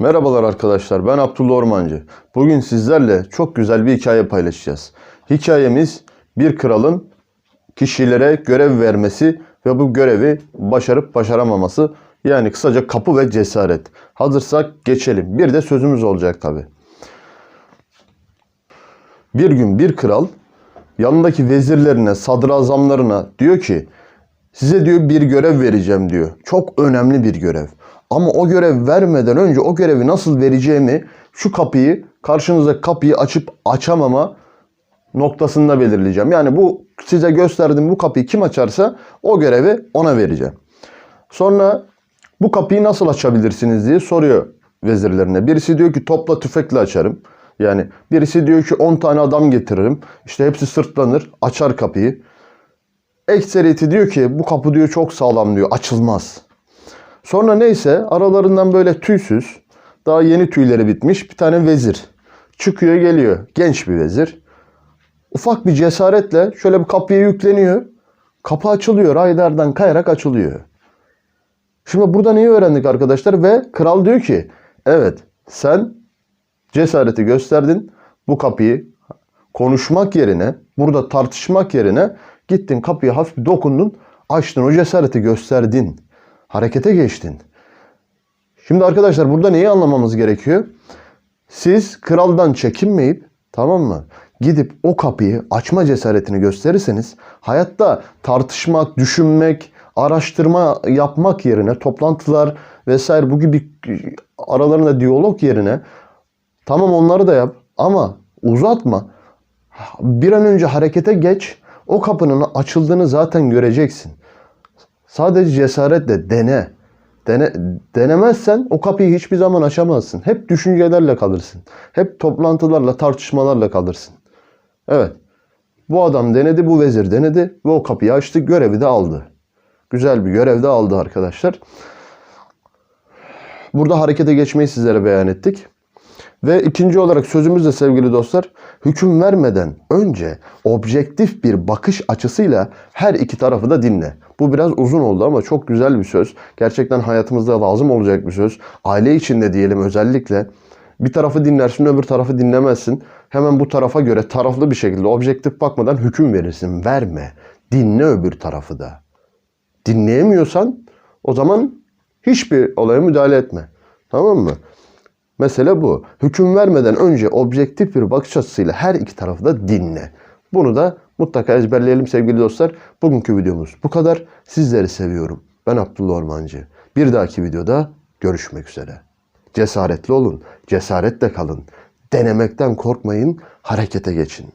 Merhabalar arkadaşlar ben Abdullah Ormancı. Bugün sizlerle çok güzel bir hikaye paylaşacağız. Hikayemiz bir kralın kişilere görev vermesi ve bu görevi başarıp başaramaması. Yani kısaca kapı ve cesaret. Hazırsak geçelim. Bir de sözümüz olacak tabi. Bir gün bir kral yanındaki vezirlerine, sadrazamlarına diyor ki size diyor bir görev vereceğim diyor. Çok önemli bir görev. Ama o görev vermeden önce o görevi nasıl vereceğimi şu kapıyı karşınızdaki kapıyı açıp açamama noktasında belirleyeceğim. Yani bu size gösterdiğim bu kapıyı kim açarsa o görevi ona vereceğim. Sonra bu kapıyı nasıl açabilirsiniz diye soruyor vezirlerine. Birisi diyor ki topla tüfekle açarım. Yani birisi diyor ki 10 tane adam getiririm. İşte hepsi sırtlanır, açar kapıyı. Ekseriyeti diyor ki bu kapı diyor çok sağlam diyor, açılmaz. Sonra neyse aralarından böyle tüysüz, daha yeni tüyleri bitmiş bir tane vezir. Çıkıyor geliyor, genç bir vezir. Ufak bir cesaretle şöyle bir kapıya yükleniyor. Kapı açılıyor, aylardan kayarak açılıyor. Şimdi burada neyi öğrendik arkadaşlar? Ve kral diyor ki evet sen cesareti gösterdin. Bu kapıyı konuşmak yerine, burada tartışmak yerine gittin kapıya hafif dokundun, açtın o cesareti gösterdin. Harekete geçtin. Şimdi arkadaşlar burada neyi anlamamız gerekiyor? Siz kraldan çekinmeyip tamam mı? Gidip o kapıyı açma cesaretini gösterirseniz hayatta tartışmak, düşünmek, araştırma yapmak yerine toplantılar vesaire bu gibi aralarında diyalog yerine tamam onları da yap ama uzatma. Bir an önce harekete geç. O kapının açıldığını zaten göreceksin. Sadece cesaretle dene. Dene, denemezsen o kapıyı hiçbir zaman açamazsın. Hep düşüncelerle kalırsın. Hep toplantılarla, tartışmalarla kalırsın. Evet. Bu adam denedi, bu vezir denedi ve o kapıyı açtı, görevi de aldı. Güzel bir görev de aldı arkadaşlar. Burada harekete geçmeyi sizlere beyan ettik. Ve ikinci olarak sözümüzde sevgili dostlar, hüküm vermeden önce objektif bir bakış açısıyla her iki tarafı da dinle. Bu biraz uzun oldu ama çok güzel bir söz. Gerçekten hayatımızda lazım olacak bir söz. Aile içinde diyelim özellikle. Bir tarafı dinlersin öbür tarafı dinlemezsin. Hemen bu tarafa göre taraflı bir şekilde objektif bakmadan hüküm verirsin. Verme. Dinle öbür tarafı da. Dinleyemiyorsan o zaman hiçbir olaya müdahale etme. Tamam mı? Mesele bu. Hüküm vermeden önce objektif bir bakış açısıyla her iki tarafı da dinle. Bunu da mutlaka ezberleyelim sevgili dostlar. Bugünkü videomuz bu kadar. Sizleri seviyorum. Ben Abdullah Ormancı. Bir dahaki videoda görüşmek üzere. Cesaretli olun, cesaretle kalın. Denemekten korkmayın, harekete geçin.